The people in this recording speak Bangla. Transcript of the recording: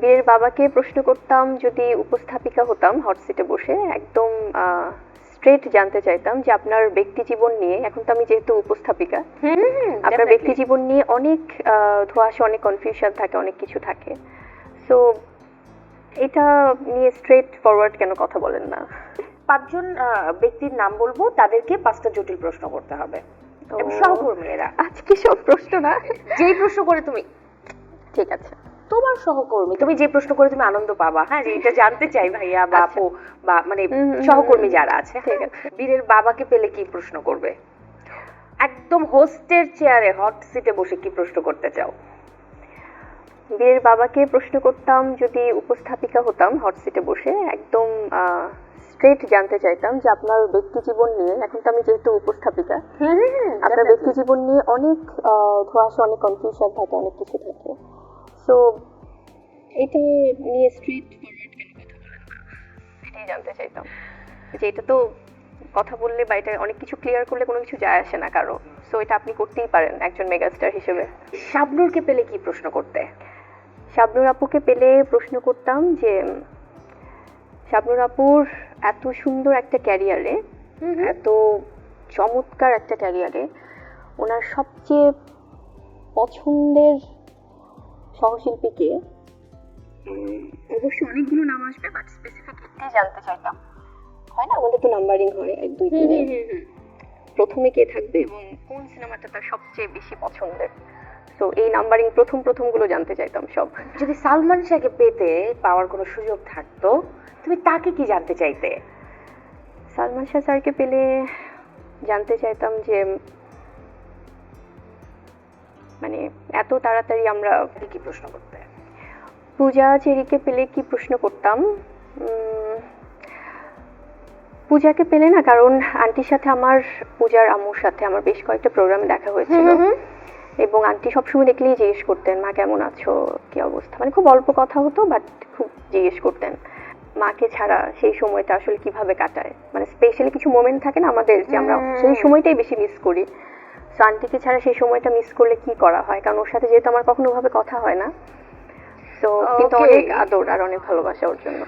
বীরের বাবাকে প্রশ্ন করতাম যদি উপস্থাপিকা হতাম হট সিটে বসে একদম স্ট্রেট জানতে চাইতাম যে আপনার ব্যক্তি জীবন নিয়ে এখন তো আমি যেহেতু উপস্থাপিকা আপনার ব্যক্তি জীবন নিয়ে অনেক ধোঁয়াশা অনেক কনফিউশন থাকে অনেক কিছু থাকে। সো এটা নিয়ে স্ট্রেট ফরওয়ার্ড কেন কথা বলেন না? পাঁচজন ব্যক্তির নাম বলব তাদেরকে পাঁচটা জটিল প্রশ্ন করতে হবে। সহকর্মীরা। আজকে সব প্রশ্ন না? যেই প্রশ্ন করে তুমি। ঠিক আছে। তোমার সহকর্মী তুমি যে প্রশ্ন করে তুমি আনন্দ পাবা হ্যাঁ যে এটা জানতে চাই ভাইয়া বা আচ্ছা। আপু বা মানে সহকর্মী যারা আছে হ্যাঁ? আছে। বীরের বাবাকে পেলে কি প্রশ্ন করবে একদম হোস্টের চেয়ারে হট সিটে বসে কি প্রশ্ন করতে চাও বীরের বাবাকে প্রশ্ন করতাম যদি উপস্থাপিকা হতাম হট সিটে বসে একদম স্ট্রেট জানতে চাইতাম যে আপনার ব্যক্তি জীবন নিয়ে এখন তো আমি যেহেতু উপস্থাপিকা আপনার ব্যক্তি জীবন নিয়ে অনেক ধোঁয়াশা অনেক কনফিউশন থাকে অনেক কিছু থাকে সো এটা নিয়ে স্ট্রেট ফরওয়ার্ড কেন কথা বলেন না? এটাই জানতে চাইতাম। যে এটা তো কথা বললে বা এটা অনেক কিছু ক্লিয়ার করলে কোনো কিছু যায় আসে না কারও। সো এটা আপনি করতেই পারেন একজন মেগাস্টার হিসেবে। শাবনুরকে পেলে কি প্রশ্ন করতে? শাবনুর আপুকে পেলে প্রশ্ন করতাম যে শাবনুর আপুর এত সুন্দর একটা ক্যারিয়ারে এত চমৎকার একটা ক্যারিয়ারে ওনার সবচেয়ে পছন্দের সহশিল্পীকে? অবশ্য অনেকগুলো নাম আসবে বাট স্পেসিফিক একটাই জানতে চাইতাম। হয় না? আমাদের তো নাম্বারিং হয় এক দুই তিনে। প্রথমে কে থাকবে এবং কোন সিনেমাটা তার সবচেয়ে বেশি পছন্দের? তো এই নাম্বারিং প্রথম প্রথমগুলো জানতে চাইতাম সব। যদি সালমান শাহকে পেতে পাওয়ার কোনো সুযোগ থাকতো তুমি তাকে কি জানতে চাইতে? সালমান শাহ স্যারকে পেলে জানতে চাইতাম যে মানে এত তাড়াতাড়ি আমরা কি প্রশ্ন করতে? পূজা চেরিকে পেলে কি প্রশ্ন করতাম? পূজাকে পেলে না কারণ আন্টির সাথে আমার পূজার আম্মুর সাথে আমার বেশ কয়েকটা প্রোগ্রামে দেখা হয়েছিল। এবং আন্টি সবসময় দেখলেই জিজ্ঞেস করতেন মা কেমন আছো? কি অবস্থা? মানে খুব অল্প কথা হতো বাট খুব জিজ্ঞেস করতেন। মাকে ছাড়া সেই সময়টা আসলে কীভাবে কাটায়? মানে স্পেশালি কিছু মোমেন্ট থাকে না আমাদের যে আমরা সেই সময়টাই বেশি মিস করি। আন্টিকে ছাড়া সেই সময়টা মিস করলে কি করা হয়? কারণ ওর সাথে যেহেতু আমার কখনো ভাবে কথা হয় না। তো কিন্তু অনেক আদর আর অনেক ভালোবাসা ওর জন্য।